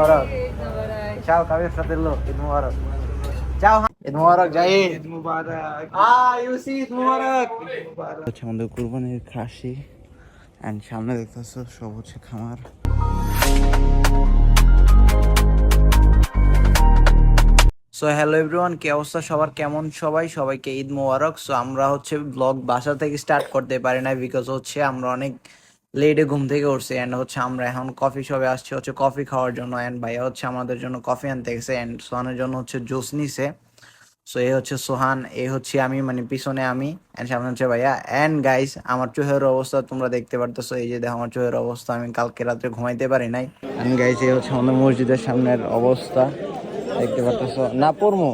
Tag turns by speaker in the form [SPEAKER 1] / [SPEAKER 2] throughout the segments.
[SPEAKER 1] Mubarak. ciao kami fratello Eid Mubarak ciao Eid Mubarak Eid Mubarak ah you see Eid Mubarak হচ্ছে আমাদের কুরবানির খাসি। And সামনে দেখতেছো সব হচ্ছে খামার। সো হ্যালো এভরিওয়ান কি অবস্থা? সবার কেমন সবাই? সবাইকে ঈদ মোবারক। সো আমরা হচ্ছে ব্লগ বাসা থেকে স্টার্ট করতে পারি না বিকজ হচ্ছে আমরা অনেক লেটে ঘুম থেকে উঠছে অ্যান্ড হচ্ছে আমরা এখন কফি শপে আসছি, হচ্ছে কফি খাওয়ার জন্য অ্যান্ড ভাইয়া হচ্ছে আমাদের জন্য কফি আনতে গেছে অ্যান্ড সোহানের জন্য হচ্ছে জুস নিছে। সো এ হচ্ছে সোহান, এ হচ্ছে আমি মানে পিছনে আমি অ্যান্ড সামনে হচ্ছে ভাইয়া। অ্যান্ড গাইস আমার চোহের অবস্থা তোমরা দেখতে পারতেছো, এই যে দেখো আমার চোখের অবস্থা, আমি কালকে রাত্রে ঘুমাইতে পারি নাই। অ্যান্ড গাইস এ হচ্ছে আমাদের মসজিদের সামনের অবস্থা, দেখতে পারতেছো। না পড়মো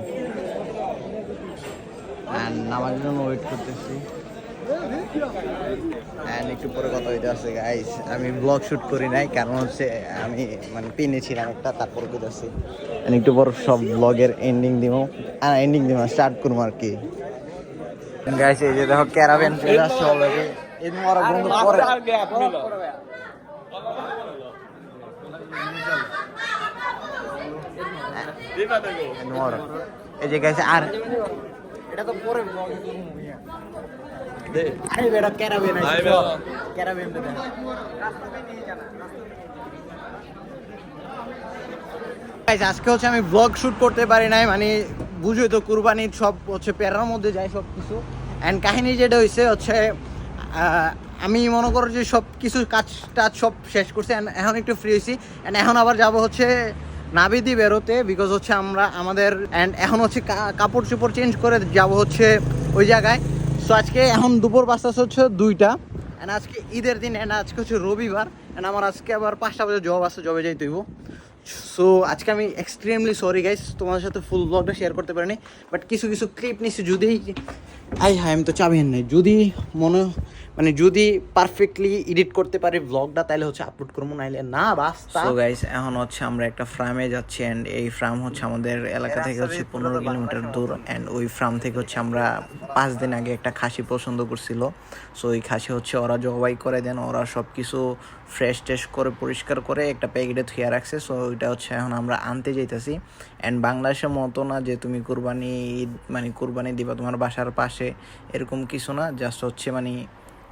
[SPEAKER 1] অ্যান্ড নামাজের জন্য ওয়েট করতেছি। অ্যান্ড একটু পরে কথা হইতে আসছে গাইস আমি ব্লগ শুট করি নাই কারণ হচ্ছে আমি মানে পিনে ছিলাম একটা তারপর করতেছি অ্যান্ড একটু পর সব ব্লগের এন্ডিং দিব আর এন্ডিং দিব স্টার্ট করব আর কি। গাইস এই যে দেখো ক্যারাভ্যান চলে আসছে অলরেডি এই মরা বন্ধু পরে এই যে গাইস আর এটা তো পরে ব্লগ আরে বেটা দে আজকে হচ্ছে আমি ব্লগ শুট করতে পারি নাই মানে বুঝোই তো কুরবানির সব হচ্ছে প্যারার মধ্যে যায় সব কিছু অ্যান্ড কাহিনী যেটা হয়েছে হচ্ছে আমি মনে করো যে সব কিছু কাজ টাজ সব শেষ করছি and এখন একটু ফ্রি হয়েছি অ্যান্ড এখন আবার যাব হচ্ছে নাবিদি বেরোতে বিকজ হচ্ছে আমরা আমাদের অ্যান্ড এখন হচ্ছে কা- কাপড় চোপড় চেঞ্জ করে যাব হচ্ছে ওই জায়গায়। সো আজকে এখন দুপুর পাঁচটা হচ্ছে দুইটা। অ্যান্ড আজকে ঈদের দিন অ্যান্ড আজকে হচ্ছে রবিবার। অ্যান্ড আমার আজকে আবার পাঁচটা বাজে জব আছে জবে যাই হইব। সো আজকে আমি এক্সট্রিমলি সরি গাইস তোমাদের সাথে ফুল ব্লগটা শেয়ার করতে পারিনি বাট কিছু কিছু ক্লিপ নিচ্ছি যদি আই হাই আমি তো চাবি নাই। যদি মনে মানে যদি পারফেক্টলি এডিট করতে পারি ব্লগটা তাহলে হচ্ছে আপলোড করব নাইলে না বাস্তা। সো গাইস এখন হচ্ছে আমরা একটা ফ্রামে যাচ্ছি অ্যান্ড এই ফ্রাম হচ্ছে আমাদের এলাকা থেকে হচ্ছে পনেরো কিলোমিটার দূর অ্যান্ড ওই ফ্রাম থেকে হচ্ছে আমরা পাঁচ দিন আগে একটা খাসি পছন্দ করছিল। সো ওই খাসি হচ্ছে ওরা জবাই করে দেন ওরা সব কিছু ফ্রেশ ট্রেশ করে, পরিষ্কার করে একটা প্যাকেটে থুয়ে রাখছে। সো ওইটা হচ্ছে এখন আমরা আনতে যাইতেছি। অ্যান্ড বাংলাদেশের মতো না যে তুমি কুরবানি ঈদ মানে কুরবানি দিবা তোমার বাসার পাশে, এরকম কিছু না। জাস্ট হচ্ছে মানে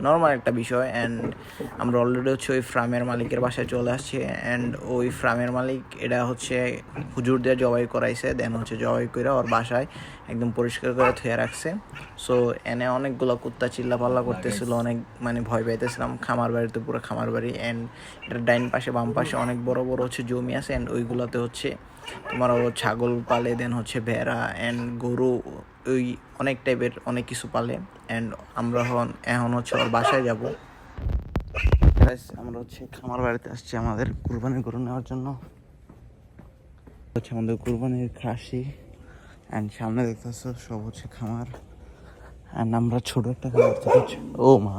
[SPEAKER 1] নর্মাল একটা বিষয় অ্যান্ড আমরা অলরেডি হচ্ছে ওই ফ্রামের মালিকের বাসায় চলে আসছি অ্যান্ড ওই ফ্রামের মালিক এটা হচ্ছে হুজুর দিয়ে জবাই করাইছে দেন হচ্ছে জবাই করে ওর বাসায় একদম পরিষ্কার করে থুয়ে রাখছে। সো এনে অনেকগুলো কুত্তা চিল্লা পাল্লা করতেছিল অনেক মানে ভয় পাইতেছিলাম খামার বাড়িতে পুরো খামার বাড়ি অ্যান্ড এটার ডাইন পাশে বাম পাশে অনেক বড় বড় হচ্ছে জমি আছে অ্যান্ড ওইগুলোতে হচ্ছে তোমার ও ছাগল পালে দেন হচ্ছে ভেড়া অ্যান্ড গরু ওই অনেক টাইপের অনেক কিছু পালে। অ্যান্ড আমরা এখন এখন হচ্ছে ওর বাসায় যাব। আমরা হচ্ছে খামার বাড়িতে আসছি আমাদের কুরবানি গরু নেওয়ার জন্য। হচ্ছে আমাদের কুরবানির খাসি। অ্যান্ড সামনে দেখতেছো, সব হচ্ছে খামার। অ্যান্ড আমরা ছোট একটা খামার ও মা।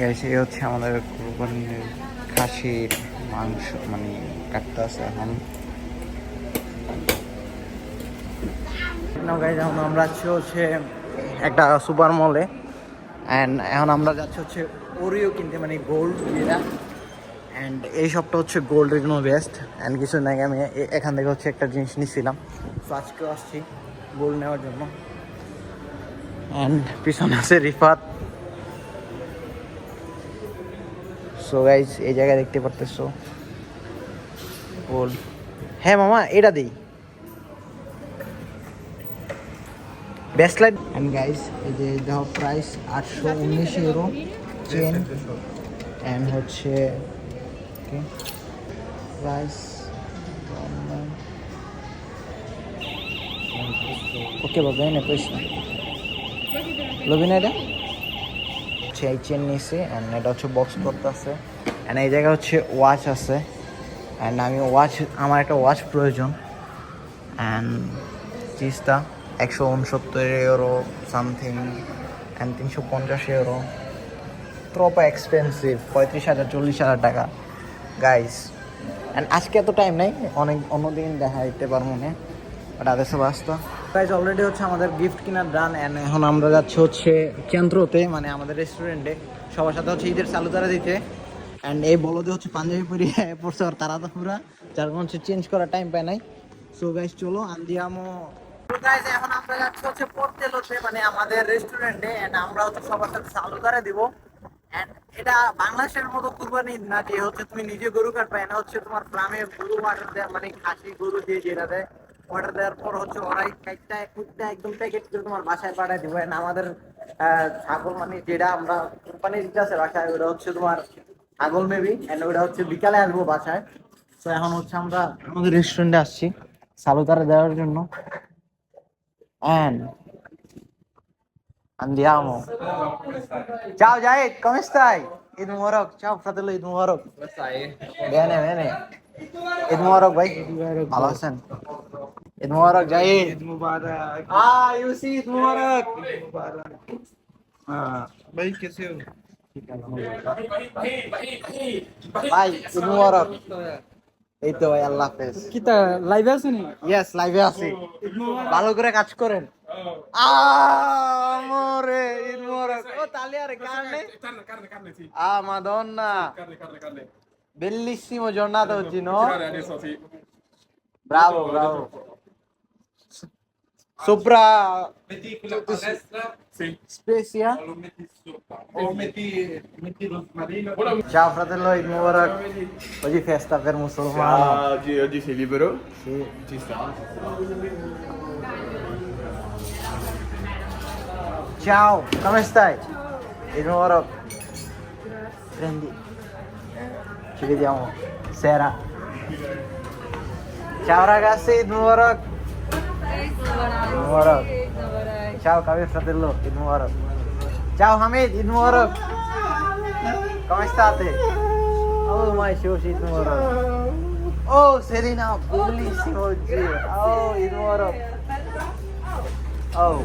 [SPEAKER 1] গাইস এই হচ্ছে আমাদের কুরবানির খাসির মাংস মানে কাটতে আছে এখন। এখন আমরা যাচ্ছি হচ্ছে একটা সুপার মলে অ্যান্ড এখন আমরা যাচ্ছি হচ্ছে ওরিও কিনতে মানে গোল্ড যেটা। অ্যান্ড এই সবটা হচ্ছে গোল্ডের জন্য বেস্ট অ্যান্ড কিছু আগে আমি এখান থেকে হচ্ছে একটা জিনিস নিছিলাম। তো আজকেও আসছি গোল্ড নেওয়ার জন্য। অ্যান্ড পিছনে আছে রিফাত। সো গাইজ এই জায়গায় দেখতে পারতেছো। গোল্ড হ্যাঁ মামা, এটা দিই। বেস্ট লাইট অ্যান্ড গাইজ এই যে দেখো প্রাইস আটশো উনিশ ইউরো চেন অ্যান্ড হচ্ছে রাইস ওকে বাবা, এনে পয়সা লবি না এটা? হচ্ছে এই চেন নিছি অ্যান্ড এটা হচ্ছে বক্স করতে আছে অ্যান্ড এই জায়গায় হচ্ছে ওয়াচ আছে। অ্যান্ড আমি ওয়াচ আমার একটা ওয়াচ প্রয়োজন। অ্যান্ড চিজটা একশো উনসত্তর ইউরো সামথিং অ্যান্ড তিনশো পঞ্চাশ ইউরো ট্রপ এক্সপেন্সিভ পঁয়ত্রিশ হাজার, চল্লিশ হাজার টাকা। গাইস অ্যান্ড আজকে এত টাইম নেই, অনেক অন্যদিন দেখা দিতে পারব না বাট আদেশে বাস্তা গাইজ অলরেডি হচ্ছে আমাদের গিফট কেনার ডান অ্যান্ড এখন আমরা যাচ্ছি হচ্ছে কেন্দ্রতে মানে আমাদের রেস্টুরেন্টে সবার সাথে হচ্ছে ঈদের চালুতারা দিতে। অ্যান্ড এই বলদে হচ্ছে পাঞ্জাবি পরিয়ে পড়ছে আর তারা তো পুরা যার কারণে হচ্ছে চেঞ্জ করার টাইম পায় নাই। সো গাইজ চলো আন্দিয়ামো গাইজ এখন আমরা যাচ্ছি হচ্ছে পর্তেলোতে মানে আমাদের রেস্টুরেন্টে এন্ড আমরা হচ্ছে সবার সাথে চালুতারা দিব। And এটা বাংলাদেশের মতো কুরবানি না যে হচ্ছে তুমি নিজে গরু কাটবে না হচ্ছে তোমার গ্রামে গরু অর্ডার দেয় মানে খাসি গরু দিয়ে যেটা দেয় অর্ডার দেওয়ার পর হচ্ছে ওরাই কাইটটা কুটটা একদম প্যাকেট করে তোমার বাসায় পাঠায় দিব। And আমাদের ছাগল মানে যেটা আমরা কোম্পানি দিতে আছে বাসায়, ওটা হচ্ছে তোমার ছাগল মেবি এন্ড ওটা হচ্ছে বিকালে আসব বাসায়। তো এখন হচ্ছে আমরা আমাদের রেস্টুরেন্টে আসছি সালুতারা দেওয়ার জন্য। And Andiamo. Ciao Jaed, come stai? Ed Mubarak, ciao fratello Ed Mubarak. Come stai? Bene, bene. Ed Mubarak, vai. Al Hassan. Id Mubarak Jaed.
[SPEAKER 2] Ed Mubarak.
[SPEAKER 1] Ah, you see Ed Mubarak.
[SPEAKER 2] Ed Mubarak. Ah, bhai kaise ho?
[SPEAKER 1] ভাই ঈদ মুবারক এই তো ভাই আল্লাহ হাফেজ
[SPEAKER 3] কি তা লাইভে আছেন
[SPEAKER 1] yes লাইভে আছি ভালো করে কাজ করেন আমরে ঈদ মোবারক ও তালি আরে কারণে
[SPEAKER 2] Carne, carne, carne, sì.
[SPEAKER 1] Ah, Madonna.
[SPEAKER 2] Carne, carne, carne.
[SPEAKER 1] Bellissimo giornata oggi, no?
[SPEAKER 2] Tirare adesso, sì.
[SPEAKER 1] Bravo, bravo. Sopra
[SPEAKER 2] Metti quella a destra. Sì.
[SPEAKER 1] Spezia.
[SPEAKER 2] Lo metti sopra. O metti, metti lo smarino. Ora
[SPEAKER 1] Ciao fratello Eid Mubarak. Oggi festa per musulmano.
[SPEAKER 2] oggi, oggi sei libero?
[SPEAKER 1] Sì.
[SPEAKER 2] Ci sta.
[SPEAKER 1] Ciao, come stai? Mubarak. Prendi. Ci vediamo sera. Ciao ragazzi, Mubarak. Mubarak. Ciao Kabir fratello, Eid Mubarak. Ciao Hamid, Eid Mubarak. Come state? Oh my shoes, Mubarak. Oh Serena, bellissimo oggi. Oh, Mubarak. Oh.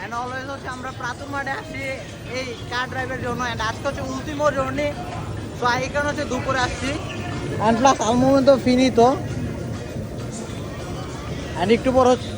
[SPEAKER 1] And always হচ্ছে আমরা প্রাতুর মাঠে আসি এই কার ড্রাইভের জন্য। And আজকে হচ্ছে উল্টিমো journey so কারণে হচ্ছে দুপুরে আসছি। অ্যান্ড প্লাস আল মোমেন্ট তো ফিনি তো। অ্যান্ড একটু পর হচ্ছে